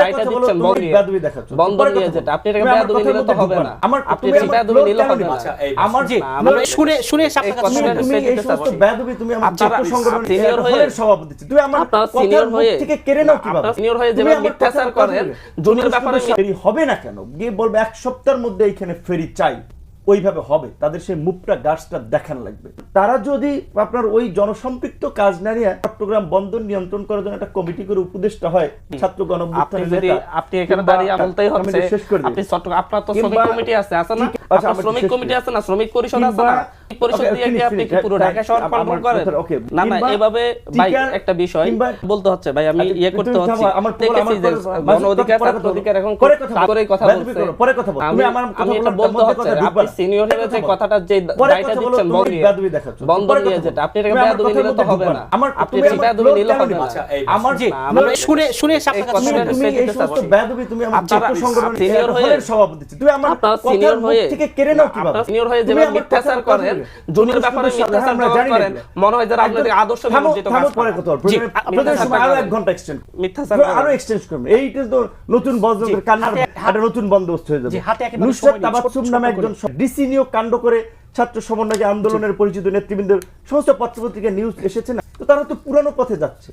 পরে দায়টা কথা বলো, দিচ্ছেন বন্ধ নিয়ে বেয়াদবি দেখাচ্ছ। বন্ধ পরে নিয়ে কথা যেটা আপনি এটাকে বেয়াদবি নিলে তো হবে না। না। আমার আপনি তুমি বেয়াদবি নিলে কেন হবে না। আচ্ছা, আমার জি, শুনে শুনে এই কথা তুমি শুনে তুমি এই সেটা সমস্ত বলি। বেয়াদবি তুমি আমার ছাত্র সংগঠনের senior হয়ে- সভাপতি তুমি আমার আপনারা কথার senior মুখ হয়ে- থেকে কেড়ে নাও কীভাবে? আপনারা হয়ে যেভাবে মিথ্যাচার করেন, বলে। ব্যাপারে হবে না কেন? গিয়ে বলবে এক সপ্তাহের মধ্যে এইখানে ফেরি চাই। ওইভাবে হবে। তাদের সেই মুখটা গাছটা দেখান লাগবে। তারা যদি আপনার ওই জনসম্পৃক্ত কাজ না নিয়ে চট্টগ্রাম বন্দর নিয়ন্ত্রণ করার জন্য একটা কমিটি করে উপদেষ্টা হয় ছাত্র আপনি যদি আপনি এখানে দাঁড়িয়ে বলতেই হচ্ছে। আপনি চট্টগ্রাম আপনার তো শ্রমিক কমিটি আছে আছে না? আচ্ছা, শ্রমিক কমিটি আছে না? শ্রমিক পরিষদ আছে না? পরিষদ দিয়ে কি আপনি কি পুরো ঢাকা শহর আমার করেন? না না এভাবে ভাই একটা বিষয় বলতে হচ্ছে ভাই আমি আচ্ছা, ইয়ে করতে হচ্ছে আমার দেখেছি যে গণ অধিকার ছাত্র অধিকার এখন পরে কথা কথা বলছে? পরে কথা বলো। আমি আমার আমি এটা বলতে হচ্ছে আপনি সিনিয়র হিসেবে যে কথাটা যে দায়টা দিচ্ছেন বন্ধ নিয়ে বন্ধ পরে যেটা আপনি এটাকে বেয়াদবি নিলে তো হবে না। আমার- আপনি তুমি বেয়াদবি নিলে হবে না। আচ্ছা, আমার জি, শুনে শুনে আপনার কথা শুনে এই সমস্ত বেয়াদবি তুমি আমার ছাত্র সংগঠনের senior হয়ে- সভাপতি তুমি আমার হয়ে- থেকে কেড়ে নাও কীভাবে আপনারা হয়ে যেভাবে মিথ্যাচার করেন, ব্যাপারে করেন, মনে হয় যেন আপনাদের আদর্শ থামো, বিরোধিতা থামো, কাজ পরে কথা বলব। জি, প্রয়োজনে- আপনি প্রয়োজনে মিথ্যাচার সময় আরও এক ঘণ্টা extend মিথ্যাচার আরও এক্সচেঞ্জ করবেন এইটা তো নতুন বজ্রদের কান্নার হাতে- নতুন বন্দোবস্ত হয়ে যাবে। জি, নুসরাত তাবাসসুম নামে একজন ডিসি নিয়োগ কাণ্ড করে ছাত্র সমন্বয় আন্দোলনের পরিচিত নেতৃবৃন্দের সমস্ত পত্রপত্রিকা নিউজ এসেছে না? তো তারা তো পুরানো পথে যাচ্ছে।